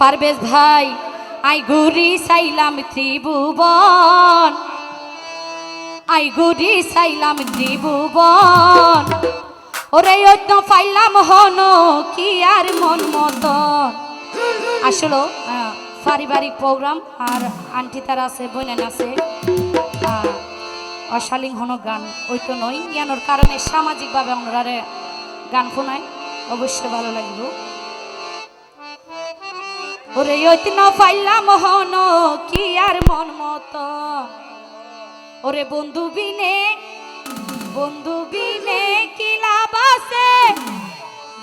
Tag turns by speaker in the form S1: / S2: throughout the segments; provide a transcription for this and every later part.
S1: পারবেশ ভাই, আই ঘুরি চাইলাম ত্রিভুবন। আই ঘুরি চাইলাম ত্রিভুবন। ওরে অন্য পাইলাম হন কি আর মন মতন। আসলে পারিবারিক প্রোগ্রাম, আর আন্টি তার আছে বোনেন আছে। অশালীন হন গান, ওই তো নয়। ইয়ানোর কারণে সামাজিকভাবে ওনারা গান শোনায়। অবশ্যই ভালো লাগবে ওরে অতি না পাইলাম হন কি আর মন মত। ওরে বন্ধু বিনে বন্ধু বিনে কিলা আছে?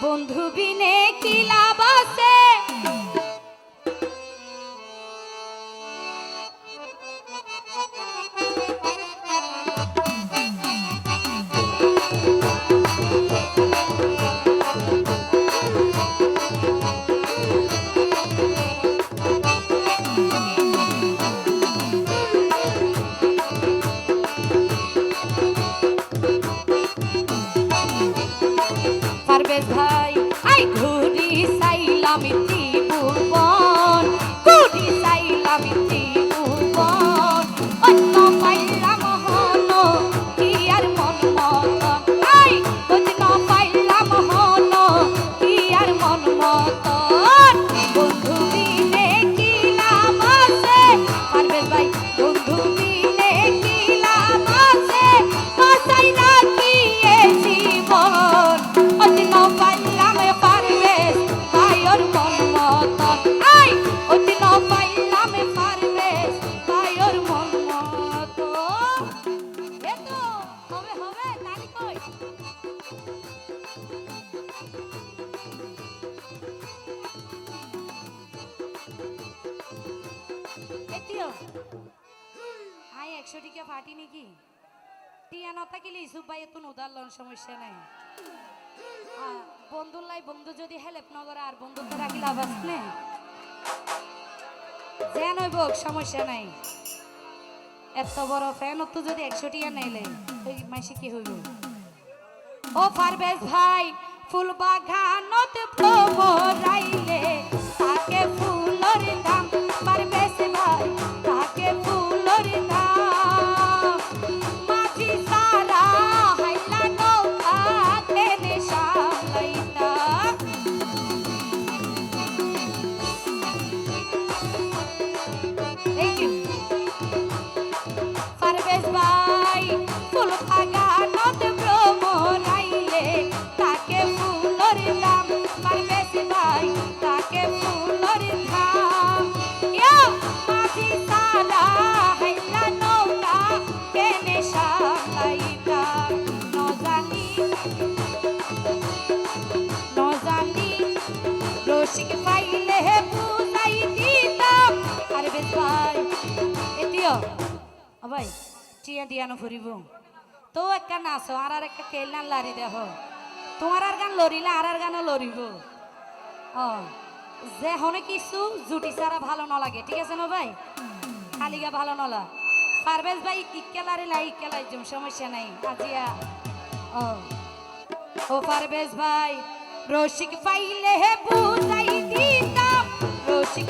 S1: বন্ধু বিনে কি লাভ একশো পাটি নাকি? টিয়া না থাকিলে ইসুফ ভাই এত উদাহরণ সমস্যা নাই। বন্ধুর লাই বন্ধু যদি হেল্প না করে, আর বন্ধুকে রাখি লাভ নে? যেন হইব, সমস্যা নাই। এত বড় ফ্যান তো যদি একশো টিয়া নাইলে ওই মাসে কি হইব? ও পারবেশ ভাই, ফুল বাগানত ভ্রমরাইলে তাকে ফুলর দাম পারবেশ ভাই। ফুলর দাম এটিও ও ভাই, টিয়া দিয়ানো ফুরিব তো একটা নাচ আর আর একটা কেলনান লারি দেহ। তোমার আর গান লরিলে আর আর গানও লরিব ও যে হনে কিছু জুটি ছাড়া ভালো না লাগে ঠিক আছে না, ভাই? খালিগা ভালো নলা। পারবেশ ভাই ইকেলারে লাই ইকেলাই জম সমস্যা নাই। আজিয়া ও ও পারবেশ ভাই রসিক পাইলে হে বুঝাই দিতাম। রসিক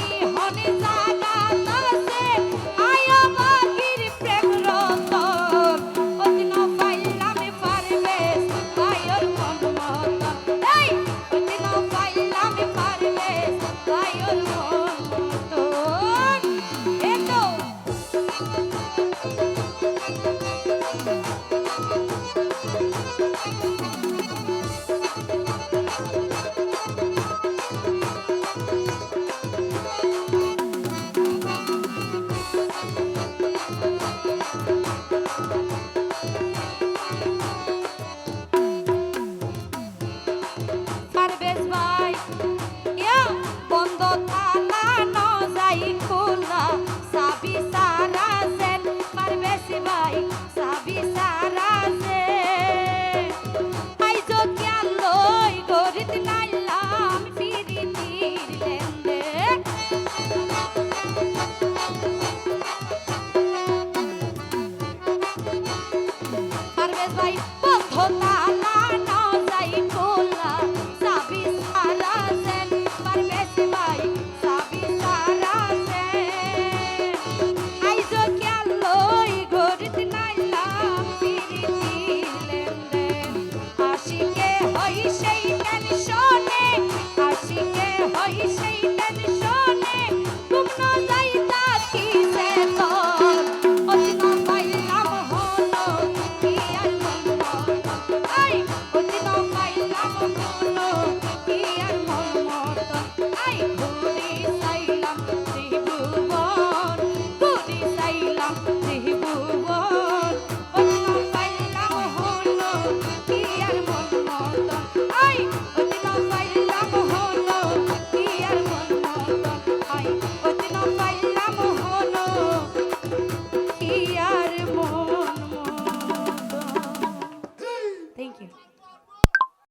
S1: কি আর মন মতন আই ঘরে